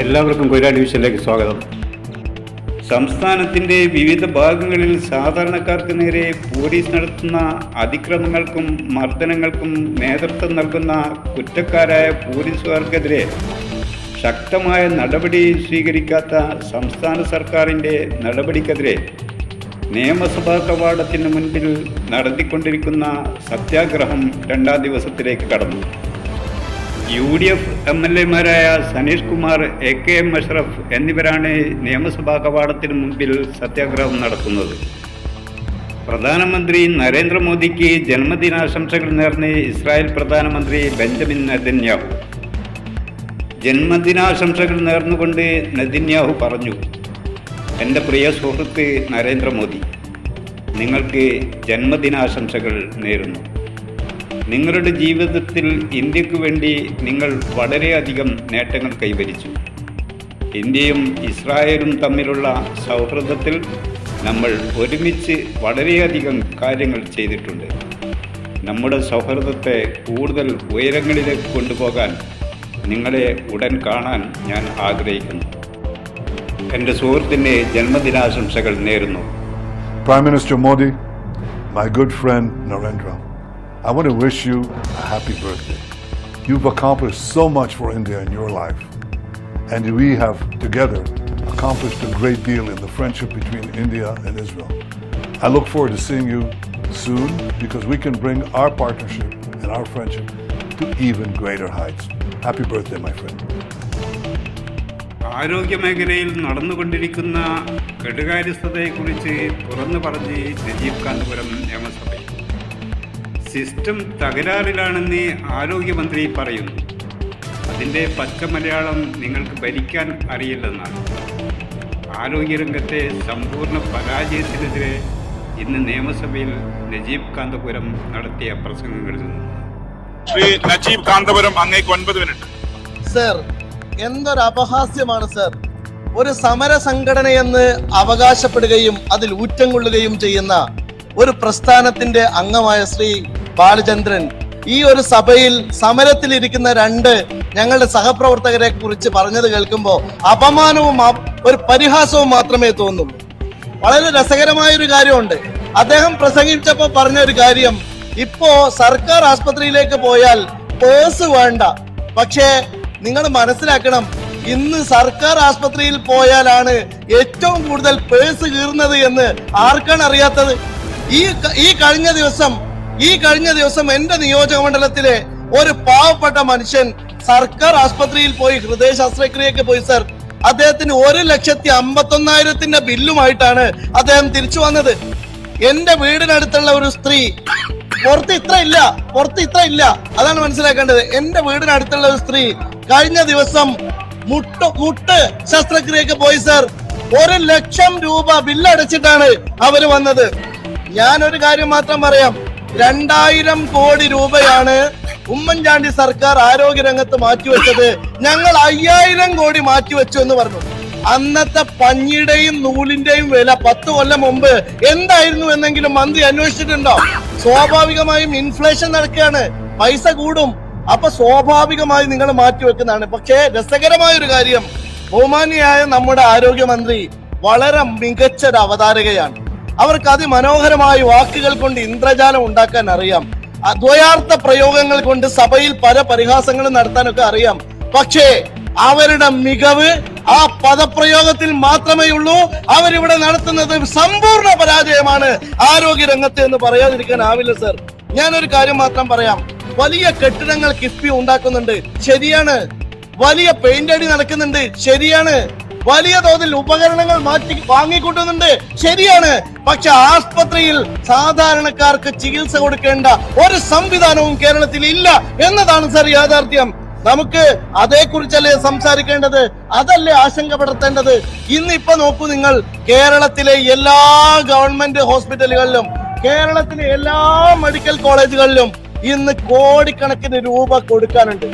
എല്ലാവർക്കും കൊയിലാണ്ടി ഡിവിഷനിലേക്ക് സ്വാഗതം. സംസ്ഥാനത്തിന്റെ വിവിധ ഭാഗങ്ങളിൽ സാധാരണക്കാർക്ക് നേരെ പോലീസ് നടത്തുന്ന അതിക്രമങ്ങൾക്കും മർദ്ദനങ്ങൾക്കും നേതൃത്വം നൽകുന്ന കുറ്റക്കാരായ പോലീസുകാർക്കെതിരെ ശക്തമായ നടപടി സ്വീകരിക്കാത്ത സംസ്ഥാന സർക്കാരിന്റെ നടപടിക്കെതിരെ നിയമസഭാ കവാടത്തിന് മുൻപിൽ നടത്തിക്കൊണ്ടിരിക്കുന്ന സത്യാഗ്രഹം രണ്ടാം ദിവസത്തിലേക്ക് കടന്നു. U D F M L എമാരായ Saneesh Kumar A K M Ashraf എന്നിവരാണ് നിയമസഭാ കവാടത്തിന് മുമ്പിൽ സത്യാഗ്രഹം നടത്തുന്നത്. പ്രധാനമന്ത്രി നരേന്ദ്രമോദിക്ക് ജന്മദിനാശംസകൾ നേർന്ന് ഇസ്രായേൽ പ്രധാനമന്ത്രി ബെഞ്ചമിൻ നെതന്യാഹു. ജന്മദിനാശംസകൾ നേർന്നുകൊണ്ട് നെതന്യാഹു പറഞ്ഞു എന്റെ പ്രിയ സുഹൃത്ത് നരേന്ദ്രമോദി നിങ്ങൾക്ക് ജന്മദിനാശംസകൾ നേരുന്നു. നിങ്ങളുടെ ജീവിതത്തിൽ ഇന്ത്യയ്ക്ക് വേണ്ടി നിങ്ങൾ വളരെയധികം നേട്ടങ്ങൾ കൈവരിച്ചു. ഇന്ത്യയും ഇസ്രായേലും തമ്മിലുള്ള സൗഹൃദത്തിൽ നമ്മൾ ഒരുമിച്ച് വളരെയധികം കാര്യങ്ങൾ ചെയ്തിട്ടുണ്ട്. നമ്മുടെ സൗഹൃദത്തെ കൂടുതൽ ഉയരങ്ങളിലേക്ക് കൊണ്ടുപോകാൻ നിങ്ങളെ ഉടൻ കാണാൻ ഞാൻ ആഗ്രഹിക്കുന്നു. എന്റെ സുഹൃത്തിന്റെ ജന്മദിനാശംസകൾ നേരുന്നു. Prime minister Modi my good friend Narendra, I want to wish you a happy birthday. You've accomplished so much for India in your life, and we have together accomplished a great deal in the friendship between India and Israel. I look forward to seeing you soon because we can bring our partnership and our friendship to even greater heights. Happy birthday, my friend. ആരോഗ്യമേഖലയിൽ നടന്നുകൊണ്ടിരിക്കുന്ന കെടുകാര്യസ്ഥതയെക്കുറിച്ച് തുറന്നു പറഞ്ഞ് നജീബ് കാന്തപുരം നിയമസഭയിൽ system തകരാറിലാണെന്ന് ആരോഗ്യമന്ത്രി പറയുന്നു. അതിന്റെ പച്ച മലയാളം നിങ്ങൾക്ക് ഭരിക്കാൻ അറിയില്ലെന്നാണ്. ആരോഗ്യരംഗത്തെ സമ്പൂർണ പരാജയത്തിനെതിരെ ഇന്ന് നിയമസഭയിൽ നജീബ് കാന്തപുരം നടത്തിയ പ്രസംഗങ്ങളിൽ നിന്ന്. ശ്രീ നജീബ് കാന്തപുരം അങ്ങേക്ക് ഒൻപത് മിനിറ്റ് സർ എന്തൊരു അപഹാസ്യമാണ് സർ? ഒരു സമര സംഘടനയെന്ന് അവകാശപ്പെടുകയും അതിൽ ഊറ്റം കൊള്ളുകയും ചെയ്യുന്ന ഒരു പ്രസ്ഥാനത്തിന്റെ അംഗമായ ശ്രീ ബാലചന്ദ്രൻ ഈ ഒരു സഭയിൽ സമരത്തിൽ ഇരിക്കുന്ന രണ്ട് ഞങ്ങളുടെ സഹപ്രവർത്തകരെ കുറിച്ച് പറഞ്ഞത് കേൾക്കുമ്പോൾ അപമാനവും ഒരു പരിഹാസവും മാത്രമേ തോന്നുള്ളൂ വളരെ രസകരമായ ഒരു കാര്യമുണ്ട്. അദ്ദേഹം പ്രസംഗിച്ചപ്പോൾ പറഞ്ഞ ഒരു കാര്യം ഇപ്പോ സർക്കാർ ആസ്പത്രിയിലേക്ക് പോയാൽ പേഴ്സ് വേണ്ട. പക്ഷേ നിങ്ങൾ മനസ്സിലാക്കണം ഇന്ന് സർക്കാർ ആസ്പത്രിയിൽ പോയാലാണ് ഏറ്റവും കൂടുതൽ പേഴ്സ് കീറുന്നത് എന്ന് ആർക്കാണ് അറിയാത്തത്? ഈ ഈ കഴിഞ്ഞ ദിവസം ഈ കഴിഞ്ഞ ദിവസം എന്റെ നിയോജക മണ്ഡലത്തിലെ ഒരു പാവപ്പെട്ട മനുഷ്യൻ സർക്കാർ ആസ്പത്രിയിൽ പോയി ഹൃദയ ശസ്ത്രക്രിയക്ക് പോയി സർ. അദ്ദേഹത്തിന് ഒരു ലക്ഷത്തി അമ്പത്തൊന്നായിരത്തിന്റെ ബില്ലുമായിട്ടാണ് അദ്ദേഹം തിരിച്ചു വന്നത്. എന്റെ വീടിനടുത്തുള്ള ഒരു സ്ത്രീ പുറത്ത് ഇത്ര ഇല്ല പുറത്ത് ഇത്ര ഇല്ല. അതാണ് മനസ്സിലാക്കേണ്ടത്. എന്റെ വീടിനടുത്തുള്ള ഒരു സ്ത്രീ കഴിഞ്ഞ ദിവസം മുട്ട് മുട്ട് ശസ്ത്രക്രിയക്ക് പോയി സർ. ഒരു ലക്ഷം രൂപ ബില്ലടച്ചിട്ടാണ് അവർ വന്നത്. ഞാനൊരു കാര്യം മാത്രം പറയാം. രണ്ടായിരം കോടി രൂപയാണ് ഉമ്മൻചാണ്ടി സർക്കാർ ആരോഗ്യരംഗത്ത് മാറ്റിവെച്ചത്. ഞങ്ങൾ അയ്യായിരം കോടി മാറ്റിവെച്ചു എന്ന് പറഞ്ഞു. അന്നത്തെ പഞ്ഞിയുടെയും നൂലിന്റെയും വില പത്ത് കൊല്ലം മുമ്പ് എന്തായിരുന്നു എന്നെങ്കിലും മന്ത്രി അന്വേഷിച്ചിട്ടുണ്ടോ? സ്വാഭാവികമായും ഇൻഫ്ലേഷൻ നടക്കുകയാണ്. പൈസ കൂടും. അപ്പൊ സ്വാഭാവികമായി നിങ്ങൾ മാറ്റിവെക്കുന്നതാണ്. പക്ഷേ രസകരമായ ഒരു കാര്യം. ബഹുമാനിയായ നമ്മുടെ ആരോഗ്യമന്ത്രി വളരെ മികച്ച ഒരു അവതാരകയാണ് അവർക്ക് അതിമനോഹരമായ വാക്കുകൾ കൊണ്ട് ഇന്ദ്രജാലം ഉണ്ടാക്കാൻ അറിയാം. ദ്വയാർത്ഥ പ്രയോഗങ്ങൾ കൊണ്ട് സഭയിൽ പല പരിഹാസങ്ങളും നടത്താനൊക്കെ അറിയാം. പക്ഷേ അവരുടെ മികവ് ആ പദപ്രയോഗത്തിൽ മാത്രമേ ഉള്ളൂ. അവരിവിടെ നടത്തുന്നത് സമ്പൂർണ പരാജയമാണ്. ആരോഗ്യ രംഗത്ത് എന്ന് പറയാതിരിക്കാൻ ആവില്ല സർ. ഞാനൊരു കാര്യം മാത്രം പറയാം. വലിയ കെട്ടിടങ്ങൾ കിഫ്ബി ഉണ്ടാക്കുന്നുണ്ട്. ശരിയാണ്. വലിയ പെയിന്റ് അടി നടക്കുന്നുണ്ട്. ശരിയാണ്. വലിയ തോതിൽ ഉപകരണങ്ങൾ മാറ്റി വാങ്ങിക്കൂട്ടുന്നുണ്ട്. ശരിയാണ്. പക്ഷെ ആസ്പത്രിയിൽ സാധാരണക്കാർക്ക് ചികിത്സ കൊടുക്കേണ്ട ഒരു സംവിധാനവും കേരളത്തിൽ ഇല്ല എന്നതാണ് സർ യാഥാർത്ഥ്യം. നമുക്ക് അതേക്കുറിച്ചല്ലേ സംസാരിക്കേണ്ടത്? അതല്ലേ ആശങ്കപ്പെടുത്തേണ്ടത്? ഇന്നിപ്പോ നോക്കൂ നിങ്ങൾ കേരളത്തിലെ എല്ലാ ഗവൺമെന്റ് ഹോസ്പിറ്റലുകളിലും കേരളത്തിലെ എല്ലാ മെഡിക്കൽ കോളേജുകളിലും ഇന്ന് കോടിക്കണക്കിന് രൂപ കൊടുക്കാനുണ്ട്.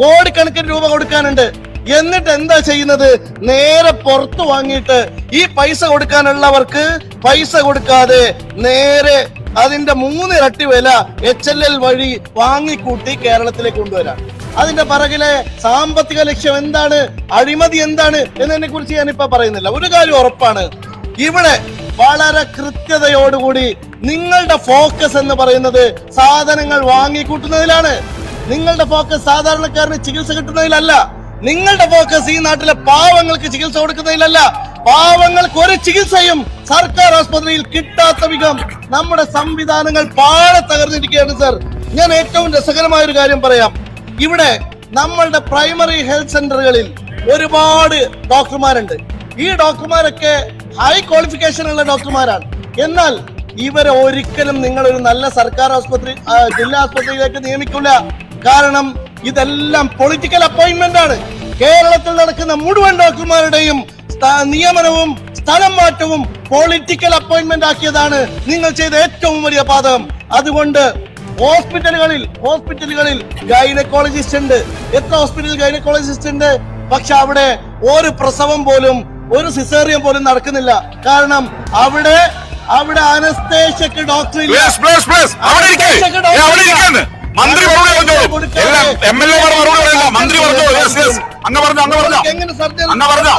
കോടിക്കണക്കിന് രൂപ കൊടുക്കാനുണ്ട്. എന്നിട്ട് എന്താ ചെയ്യുന്നത്? നേരെ പുറത്തു വാങ്ങിയിട്ട് ഈ പൈസ കൊടുക്കാനുള്ളവർക്ക് പൈസ കൊടുക്കാതെ നേരെ അതിന്റെ മൂന്നിരട്ടി വില എച്ച് എൽ എൽ വഴി വാങ്ങിക്കൂട്ടി കേരളത്തിലേക്ക് കൊണ്ടുവരാം. അതിന്റെ പിറകിലെ സാമ്പത്തിക ലക്ഷ്യം എന്താണ്? അഴിമതി എന്താണ്? എന്നതിനെ കുറിച്ച് ഞാൻ ഇപ്പൊ പറയുന്നില്ല. ഒരു കാര്യം ഉറപ്പാണ്. ഇവിടെ വളരെ കൃത്യതയോടുകൂടി നിങ്ങളുടെ ഫോക്കസ് എന്ന് പറയുന്നത് സാധനങ്ങൾ വാങ്ങിക്കൂട്ടുന്നതിലാണ്. നിങ്ങളുടെ ഫോക്കസ് സാധാരണക്കാരന് ചികിത്സ കിട്ടുന്നതിലല്ല. നിങ്ങളുടെ ഫോക്കസ് ഈ നാട്ടിലെ പാവങ്ങൾക്ക് ചികിത്സ കൊടുക്കുന്നതിലല്ല പാവങ്ങൾക്ക് ഒരു ചികിത്സയും സർക്കാർ ആസ്പത്രിയിൽ കിട്ടാത്ത വിധം നമ്മുടെ സംവിധാനങ്ങൾ പാടെ തകർന്നിരിക്കുകയാണ് സർ ഞാൻ ഏറ്റവും രസകരമായ ഒരു കാര്യം പറയാം. ഇവിടെ നമ്മളുടെ പ്രൈമറി ഹെൽത്ത് സെന്ററുകളിൽ ഒരുപാട് ഡോക്ടർമാരുണ്ട്. ഈ ഡോക്ടർമാരൊക്കെ ഹൈ ക്വാളിഫിക്കേഷൻ ഉള്ള ഡോക്ടർമാരാണ്. എന്നാൽ ഇവരെ ഒരിക്കലും നിങ്ങൾ ഒരു നല്ല സർക്കാർ ആസ്പത്രി ജില്ലാ ആസ്പത്രിയിലേക്ക് നിയമിക്കില്ല. കാരണം ഇതെല്ലാം പൊളിറ്റിക്കൽ അപ്പോയിന്റ്മെന്റ് ആണ്. കേരളത്തിൽ നടക്കുന്ന മുഴുവൻ ഡോക്ടർമാരുടെയും നിയമനവും സ്ഥലം മാറ്റവും പൊളിറ്റിക്കൽ അപ്പോയിന്റ്മെന്റ് ആക്കിയതാണ് നിങ്ങൾ ചെയ്ത ഏറ്റവും വലിയ പാതകം അതുകൊണ്ട് ഹോസ്പിറ്റലുകളിൽ ഹോസ്പിറ്റലുകളിൽ ഗൈനക്കോളജിസ്റ്റ് ഉണ്ട്. എത്ര ഹോസ്പിറ്റലിൽ ഗൈനക്കോളജിസ്റ്റ് ഉണ്ട്? പക്ഷെ അവിടെ ഒരു പ്രസവം പോലും ഒരു സിസേറിയൻ പോലും നടക്കുന്നില്ല. കാരണം അവിടെ അവിടെ അനസ്തേഷ്യക്ക് ഡോക്ടർ ഇല്ല. മന്ത്രി എം എൽ എമാർ മറുപടി പറയില്ല. മന്ത്രി പറഞ്ഞോ യെസ് യെസ് അങ്ങ് പറഞ്ഞോ അങ്ങ് പറഞ്ഞോ. അങ്ങ് പറഞ്ഞോ.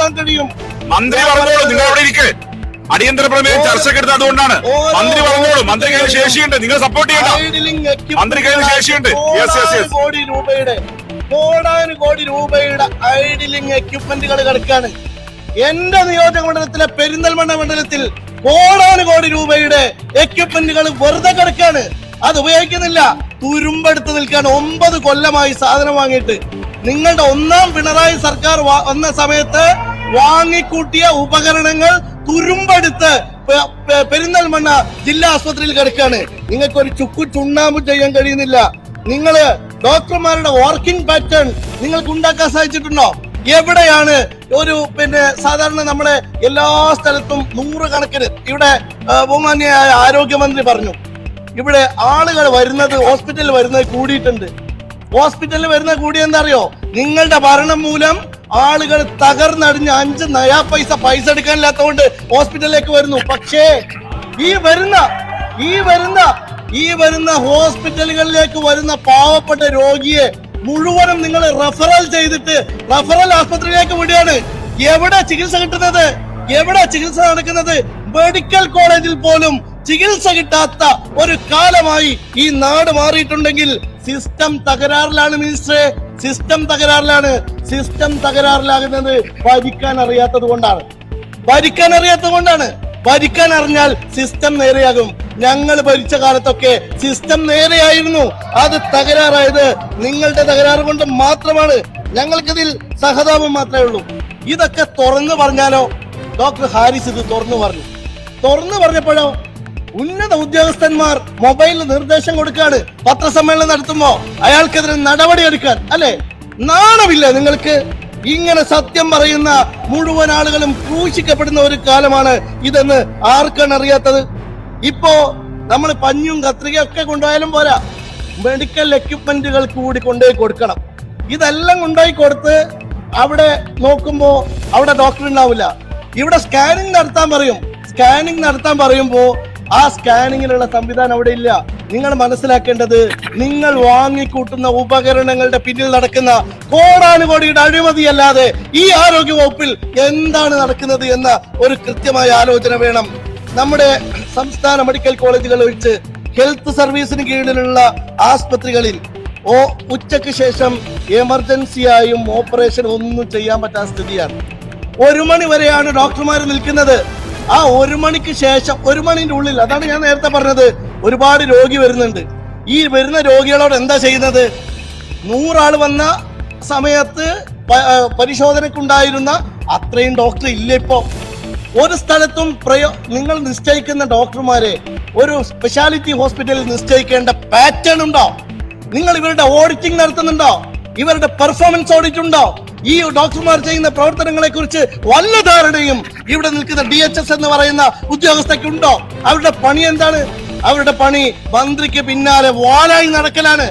മന്ത്രി പറഞ്ഞോളൂ. നിങ്ങൾ അവിടെ ഇരിക്കേ. അടിയന്തര പ്രമേയം ചർച്ചക്കെടുത്ത് അതുകൊണ്ടാണ്. മന്ത്രി പറഞ്ഞോളൂ. മന്ത്രി കയ്യിൽ ശേഷിയുണ്ട്. നിങ്ങൾ സപ്പോർട്ട് ചെയ്യണം മന്ത്രി കയ്യിൽ ശേഷിയുണ്ട്. യെസ് യെസ് യെസ് കോടി രൂപയുടെ കോടാനു കോടി രൂപയുടെ ഐഡിലിംഗ് എക്യുപ്മെന്റുകൾ കിടക്കാണ്. എന്റെ നിയോജക മണ്ഡലത്തിലെ പെരിന്തൽമണ്ണ മണ്ഡലത്തിൽ കോടാനു കോടി രൂപയുടെ എക്യുപ്മെന്റുകൾ വെറുതെ കിടക്കാണ്. അത് ഉപയോഗിക്കുന്നില്ല. തുരുമ്പെടുത്ത് നിൽക്കാൻ ഒമ്പത് കൊല്ലമായി സാധനം വാങ്ങിയിട്ട്. നിങ്ങളുടെ ഒന്നാം പിണറായി സർക്കാർ വന്ന സമയത്ത് വാങ്ങിക്കൂട്ടിയ ഉപകരണങ്ങൾ തുരുമ്പെടുത്ത് പെരിന്തൽമണ്ണ ജില്ലാ ആസ്പത്രിയിൽ കിടക്കാണ് നിങ്ങൾക്ക് ഒരു ചുക്കു ചുണ്ണാമ്പ് ചെയ്യാൻ കഴിയുന്നില്ല. നിങ്ങൾ ഡോക്ടർമാരുടെ വർക്കിംഗ് പാറ്റേൺ നിങ്ങൾക്ക് ഉണ്ടാക്കാൻ സാധിച്ചിട്ടുണ്ടോ? എവിടെയാണ് ഒരു പിന്നെ സാധാരണ നമ്മളെ എല്ലാ സ്ഥലത്തും നൂറുകണക്കിന് ഇവിടെ ബഹുമാന്യായ ആരോഗ്യമന്ത്രി പറഞ്ഞു. ഇവിടെ ആളുകൾ വരുന്നത് ഹോസ്പിറ്റലിൽ വരുന്നത് കൂടിയിട്ടുണ്ട്. ഹോസ്പിറ്റലിൽ വരുന്ന കൂടി അറിയോ നിങ്ങളുടെ ഭരണം മൂലം ആളുകൾ തകർന്നടിഞ്ഞ് അഞ്ച് നയാ പൈസ പൈസ എടുക്കാനില്ലാത്തതുകൊണ്ട് ഹോസ്പിറ്റലിലേക്ക് വരുന്നു. പക്ഷേ ഈ വരുന്ന ഈ വരുന്ന ഈ വരുന്ന ഹോസ്പിറ്റലുകളിലേക്ക് വരുന്ന പാവപ്പെട്ട രോഗിയെ മുഴുവനും നിങ്ങൾ റഫറൽ ചെയ്തിട്ട് റഫറൽ ആസ്പത്രിയിലേക്ക് വിടുകയാണ്. എവിടെ ചികിത്സ കിട്ടുന്നത്? എവിടെ ചികിത്സ നടക്കുന്നത്? മെഡിക്കൽ കോളേജിൽ പോലും ചികിത്സ കിട്ടാത്ത ഒരു കാലമായി ഈ നാട് മാറിയിട്ടുണ്ടെങ്കിൽ സിസ്റ്റം തകരാറിലാണ് മിനിസ്റ്ററെ. സിസ്റ്റം തകരാറിലാണ്. സിസ്റ്റം തകരാറിലാകുന്നത് ഭരിക്കാൻ അറിയാത്തത് കൊണ്ടാണ്. ഭരിക്കാൻ അറിയാത്തത് കൊണ്ടാണ്. ഭരിക്കാൻ അറിഞ്ഞാൽ സിസ്റ്റം നേരെയാകും. ഞങ്ങൾ ഭരിച്ച കാലത്തൊക്കെ സിസ്റ്റം നേരെയായിരുന്നു. അത് തകരാറായത് നിങ്ങളുടെ തകരാറ് കൊണ്ട് മാത്രമാണ്. ഞങ്ങൾക്കിതിൽ സഹതാപം മാത്രമേ ഉള്ളൂ. ഇതൊക്കെ തുറന്നു പറഞ്ഞാലോ? ഡോക്ടർ ഹാരിസ് ഇത് തുറന്നു പറഞ്ഞു. തുറന്നു പറഞ്ഞപ്പോഴോ? ഉന്നത ഉദ്യോഗസ്ഥന്മാർ മൊബൈലിൽ നിർദ്ദേശം കൊടുക്കാണ്. പത്രസമ്മേളനം നടത്തുമ്പോ അയാൾക്കെതിരെ നടപടി എടുക്കാൻ. അല്ലെ? നാണമില്ല നിങ്ങൾക്ക്. ഇങ്ങനെ സത്യം പറയുന്ന മുഴുവൻ ആളുകളും ക്രൂശിക്കപ്പെടുന്ന ഒരു കാലമാണ് ഇതെന്ന് ആർക്കാണ് അറിയാത്തത്? ഇപ്പോ നമ്മൾ പഞ്ഞും കത്രികയൊക്കെ കൊണ്ടുപോയാലും പോരാ. മെഡിക്കൽ എക്യുപ്മെന്റുകൾ കൂടി കൊണ്ടുപോയി കൊടുക്കണം. ഇതെല്ലാം കൊണ്ടുപോയി കൊടുത്ത് അവിടെ നോക്കുമ്പോ അവിടെ ഡോക്ടർ ഉണ്ടാവില്ല. ഇവിടെ സ്കാനിങ് നടത്താൻ പറയും. സ്കാനിങ് നടത്താൻ പറയുമ്പോ ആ സ്കാനിങ്ങിനുള്ള സംവിധാനം അവിടെ ഇല്ല. നിങ്ങൾ മനസ്സിലാക്കേണ്ടത് നിങ്ങൾ വാങ്ങിക്കൂട്ടുന്ന ഉപകരണങ്ങളുടെ പിന്നിൽ നടക്കുന്ന കോടാനുകോടിയുടെ അഴിമതിയല്ലാതെ ഈ ആരോഗ്യ വകുപ്പിൽ എന്താണ് നടക്കുന്നത് എന്ന ഒരു കൃത്യമായ ആലോചന വേണം. നമ്മുടെ സംസ്ഥാന മെഡിക്കൽ കോളേജുകൾ ഒഴിച്ച് ഹെൽത്ത് സർവീസിന് കീഴിലുള്ള ആസ്പത്രികളിൽ ഓ ഉച്ചയ്ക്ക് ശേഷം എമർജൻസിയായും ഓപ്പറേഷൻ ഒന്നും ചെയ്യാൻ പറ്റാത്ത സ്ഥിതിയാണ്. ഒരു മണി വരെയാണ് ഡോക്ടർമാർ നിൽക്കുന്നത്. ആ ഒരു മണിക്ക് ശേഷം ഒരു മണിന്റെ ഉള്ളിൽ അതാണ് ഞാൻ നേരത്തെ പറഞ്ഞത് ഒരുപാട് രോഗി വരുന്നുണ്ട്. ഈ വരുന്ന രോഗികളോട് എന്താ ചെയ്യുന്നത്? നൂറാൾ വന്ന സമയത്ത് പരിശോധനക്കുണ്ടായിരുന്ന അത്രയും ഡോക്ടർ ഇല്ല ഇപ്പോ. ഒരു സ്ഥലത്തും പ്രയോ നിങ്ങൾ നിശ്ചയിക്കുന്ന ഡോക്ടർമാരെ ഒരു സ്പെഷ്യാലിറ്റി ഹോസ്പിറ്റലിൽ നിശ്ചയിക്കേണ്ട പാറ്റേൺ ഉണ്ടോ? നിങ്ങൾ ഇവരുടെ ഓഡിറ്റിംഗ് നടത്തുന്നുണ്ടോ? ഇവരുടെ പെർഫോമൻസ് ഓഡിറ്റ് ഉണ്ടോ ഈ ഡോക്ടർമാർ ചെയ്യുന്ന പ്രവർത്തനങ്ങളെ കുറിച്ച് വല്ല ധാരണയും ഇവിടെ നിൽക്കുന്ന ഡി എച്ച് എസ് എന്ന് പറയുന്ന ഉദ്യോഗസ്ഥയ്ക്കുണ്ടോ? അവരുടെ പണി എന്താണ്? അവരുടെ പണി മന്ത്രിക്ക് പിന്നാലെ വാലായി നടക്കലാണ്.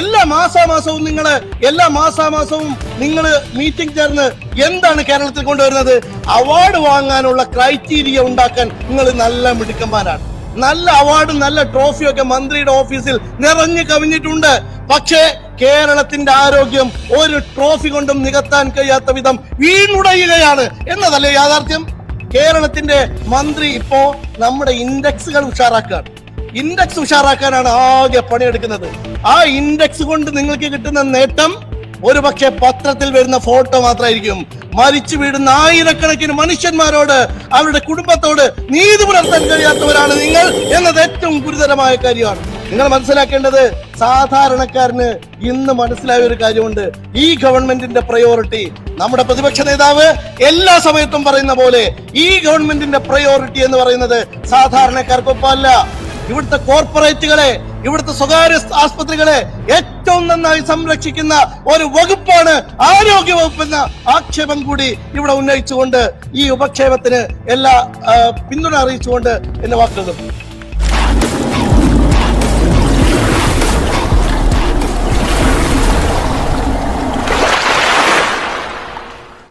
എല്ലാ മാസാമാസവും നിങ്ങൾ എല്ലാ മാസാമാസവും നിങ്ങൾ മീറ്റിംഗ് ചേർന്ന് എന്താണ് കേരളത്തിൽ കൊണ്ടുവരുന്നത്? അവാർഡ് വാങ്ങാനുള്ള ക്രൈറ്റീരിയ ഉണ്ടാക്കാൻ നിങ്ങൾ നല്ല മിടുക്കന്മാരാണ്. നല്ല അവാർഡും നല്ല ട്രോഫിയും ഒക്കെ മന്ത്രിയുടെ ഓഫീസിൽ നിറഞ്ഞു കവിഞ്ഞിട്ടുണ്ട്. പക്ഷേ കേരളത്തിന്റെ ആരോഗ്യം ഒരു ട്രോഫി കൊണ്ടും നികത്താൻ കഴിയാത്ത വിധം വീണുടയുകയാണ് എന്നതല്ലേ യാഥാർത്ഥ്യം? കേരളത്തിന്റെ മന്ത്രി ഇപ്പോ നമ്മുടെ ഇൻഡെക്സുകൾ ഉഷാറാക്കുകയാണ്. ഇൻഡെക്സ് ഉഷാറാക്കാനാണ് ആകെ പണിയെടുക്കുന്നത്. ആ ഇൻഡെക്സ് കൊണ്ട് നിങ്ങൾക്ക് കിട്ടുന്ന നേട്ടം ഒരുപക്ഷെ പത്രത്തിൽ വരുന്ന ഫോട്ടോ മാത്രമായിരിക്കും മരിച്ചു വീടുന്ന ആയിരക്കണക്കിന് മനുഷ്യന്മാരോട് അവരുടെ കുടുംബത്തോട് നീതി പുലർത്താൻ കഴിയാത്തവരാണ് നിങ്ങൾ എന്നത് ഏറ്റവും ഗുരുതരമായ കാര്യമാണ്. നിങ്ങൾ മനസ്സിലാക്കേണ്ടത് സാധാരണക്കാരന് ഇന്ന് മനസ്സിലായ ഒരു കാര്യമുണ്ട്. ഈ ഗവൺമെന്റിന്റെ പ്രയോറിറ്റി നമ്മുടെ പ്രതിപക്ഷ നേതാവ് എല്ലാ സമയത്തും പറയുന്ന പോലെ ഈ ഗവൺമെന്റിന്റെ പ്രയോറിറ്റി എന്ന് പറയുന്നത് സാധാരണക്കാർക്കൊപ്പമല്ല. ഇവിടുത്തെ കോർപ്പറേറ്റുകളെ ഇവിടുത്തെ സ്വകാര്യ ആസ്പത്രികളെ ഏറ്റവും നന്നായി സംരക്ഷിക്കുന്ന ഒരു വകുപ്പാണ് ആരോഗ്യ വകുപ്പ് എന്ന ആക്ഷേപം കൂടി ഇവിടെ ഉന്നയിച്ചുകൊണ്ട് ഈ ഉപക്ഷേപത്തിന് എല്ലാ പിന്തുണ അറിയിച്ചുകൊണ്ട് എന്റെ വാക്കുകൾ.